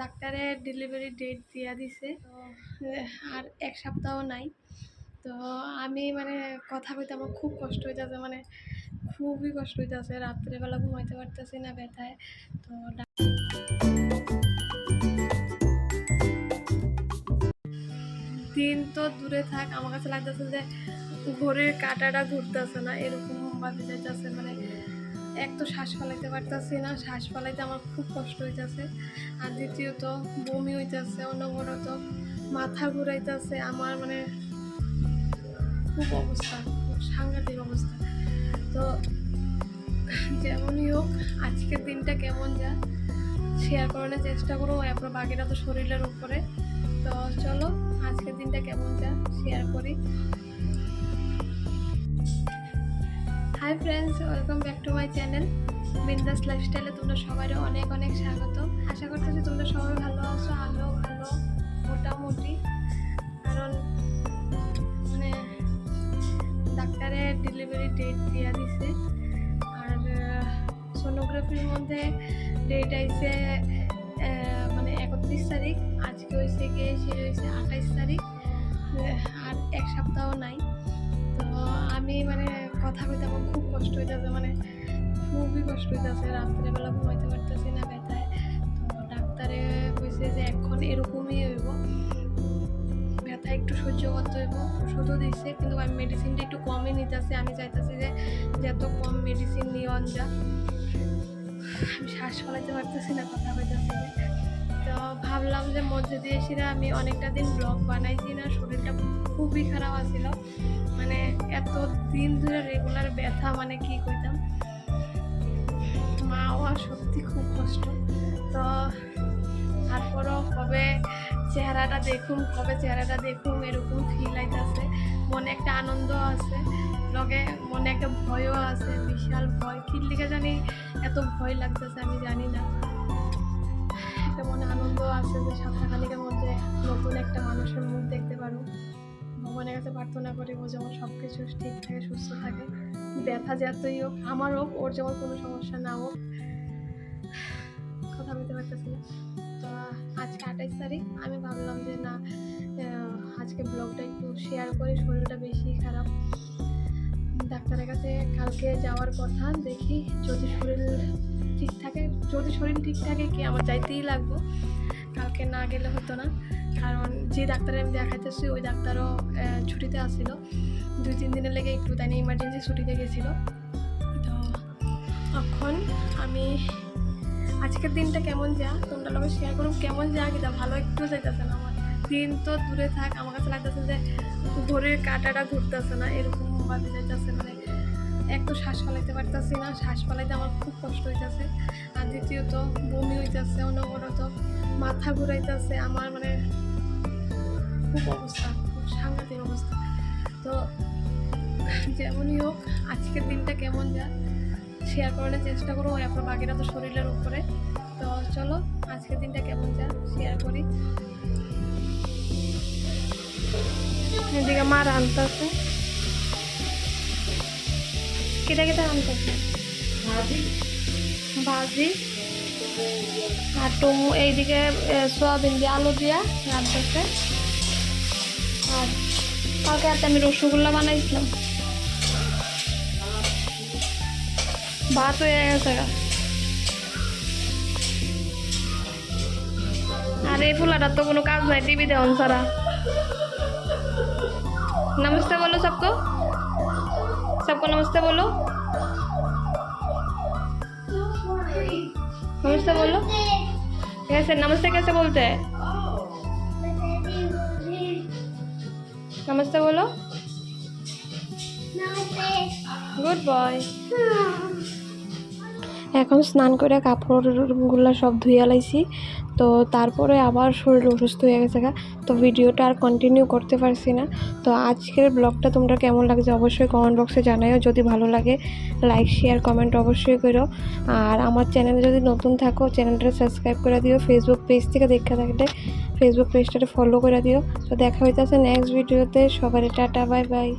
ডাক্তারে delivery date দিয়া দিছে। আর এক সপ্তাহ নাই। তো আমি মানে কথা কইতে আমার খুব কষ্ট হইতেছে মানে খুবই কষ্ট হইতেছে। রাত্রেবেলা ঘুমাইতে পারতেছি না ব্যথায়। তো দিন তো দূরে থাক আমার কাছে লাগতেছে যে ঘড়ির কাঁটাটা ঘুরতেছে না এরকম ভাবে যাইতেছে মানে এক তো শ্বাস ফলাইতে পারতেছি না, শ্বাস ফলাইতে আমার খুব কষ্ট হইতেছে। আর দ্বিতীয়ত, বমি হইতেছে, অনবরত মাথা ঘুরাইতেছে, আমার মানে খুব অবস্থা খুব সাংঘাতিক অবস্থা। তো যেমনই হোক, আজকের দিনটা কেমন যা শেয়ার করানোর চেষ্টা করো এরপর বাকিটা তো শরীরের উপরে। তো চলো, আজকের দিনটা কেমন যা শেয়ার করি। Hi friends welcome back to my channel বিন্দাস লাইফস্টাইলে তোমরা সবাই অনেক অনেক স্বাগত। আশা করতেছি তোমরা সবাই ভালো আছো, আমিও ভালো, মোটামুটি। কারণ মানে ডাক্তারে ডেলিভারি ডেট দিয়ে দিছে। আর সোনোগ্রাফির মধ্যে ডেট আইছে মানে একত্রিশ তারিখ, আজকে হয়েছে গিয়ে সে হয়েছে আঠাইশ তারিখ। আর এক সপ্তাহ নাই। আমি মানে কথা কইতে আমার খুব কষ্ট হইতেছে মানে খুবই কষ্ট হইতেছে। রাত্রেবেলা ঘুমাইতে পারতেছি না ব্যথায় তো ডাক্তারে কইছে যে এখন এরকমই হইব। ব্যথা একটু সহ্য করতে হইব, ওষুধও দিচ্ছে কিন্তু আমি মেডিসিনটা একটু কমই নিতেছি। আমি চাইতেছি যে যত কম মেডিসিন নিয়ন যা। আমি শ্বাস ফলাইতে পারতেছি না, কথা কইতেছি তো ভাবলাম যে মধ্যে দিয়ে আমি অনেকটা দিন ব্লগ বানাইছি না, শরীরটা খুবই খারাপ আছিল। এত দিন ধরে রেগুলার ব্যথা মানে কি কইতাম? মা হওয়া সত্যি খুব কষ্ট। তো তারপরও কবে চেহারাটা দেখুন কবে চেহারাটা দেখুন এরকম ফিল আইতাছে। মনে একটা আনন্দ আছে, লগে মনে একটা ভয়ও আছে, বিশাল ভয়। কি লিখে জানি এত ভয় লাগতেছে আমি জানি না। একটা মনে আনন্দ আছে যে সপ্তাহখানিকের মধ্যে কাছে প্রার্থনা করি, ও যেমন সব কিছু ঠিক থাকে, সুস্থ থাকে। ব্যথা যতই হোক, আমার হোক, ওর যেমন কোনো সমস্যা না হোক। কথা বলতে পারতেছি না। তো আজকে আঠাইশ তারিখ, আমি ভাবলাম যে না আজকে ব্লগটা একটু শেয়ার করি, শরীরটা বেশি খারাপ। ডাক্তারের কাছে কালকে যাওয়ার কথা, দেখি যদি শরীর ঠিক থাকে, যদি শরীর ঠিক থাকে, কি আমার যাইতেই লাগবো। কালকে না গেলে হতো না। কারণ যে ডাক্তারে আমি দেখাইতেছি, ওই ডাক্তারও ছুটিতে আসছিল দুই, তিন দিনের লেগে একটু তাই ইমার্জেন্সি ছুটিতে গেছিল। তো তখন আমি, আজকের দিনটা কেমন যা, তোমরা লোক শেয়ার করুন কেমন যা কিনা ভালো একটু যাইতেছে না আমার। দিন তো দূরে থাক, আমার কাছে লাগতেছে যে ঘড়ির কাঁটাটা ঘুরতেছে না, এরকম ভাবে যাইতেছে মানে এক তো শ্বাস ফলাইতে পারতেছি না, শ্বাস ফলাইতে আমার খুব কষ্ট হইতেছে। আর দ্বিতীয়ত বমি হইতেছে, অনবরত। মাথা ঘুরাইতেছে আমার মানে খুব অবস্থা খুব সাংঘাতিক অবস্থা। তো যেমনই হোক আজকের দিনটা কেমন যা শেয়ার করানোর চেষ্টা করব আপনার বাকিরা তো শরীরের উপরে। তো চলো আজকের দিনটা কেমন যা শেয়ার করি। এদিকে মা রান্তাছে। কেটে কেটে রান্তাছে? ভাজি। আর টমু এইদিকে এ, সোয়াবিন দিয়ে আলু দিয়া রান্তাছে আর কালকে রাতে আমি রসগোল্লা বানাইছিলাম ভাত হয়ে গেছে গা। আর এই ফুলাটার তো কোনো কাজ নাই টিভি দেওয়ান ছাড়া नमस्ते बोलो सबको सबको नमस्ते बोलो नमस्ते बोलो। कैसे नमस्ते कैसे बोलते हैं? नमस्ते बोलो। गुड बाय এখন স্নান করে কাপড়গুলো সব ধুয়ে লাইছি তো তারপরে আবার শরীর অসুস্থ হয়ে গেছে তো ভিডিওটা আর কন্টিনিউ করতে পারছি না। তো আজকের ব্লগটা তোমরা কেমন লাগছে অবশ্যই কমেন্ট বক্সে জানাইও। যদি ভালো লাগে লাইক শেয়ার কমেন্ট অবশ্যই করো। আর আমার চ্যানেলে যদি নতুন থাকো চ্যানেলটা সাবস্ক্রাইব করে দিও। ফেসবুক পেজ থেকে দেখে থাকলে ফেসবুক পেজটাতে ফলো করে দিও। তো দেখা হইতেছে নেক্সট ভিডিওতে সবারই টাটা বাই বাই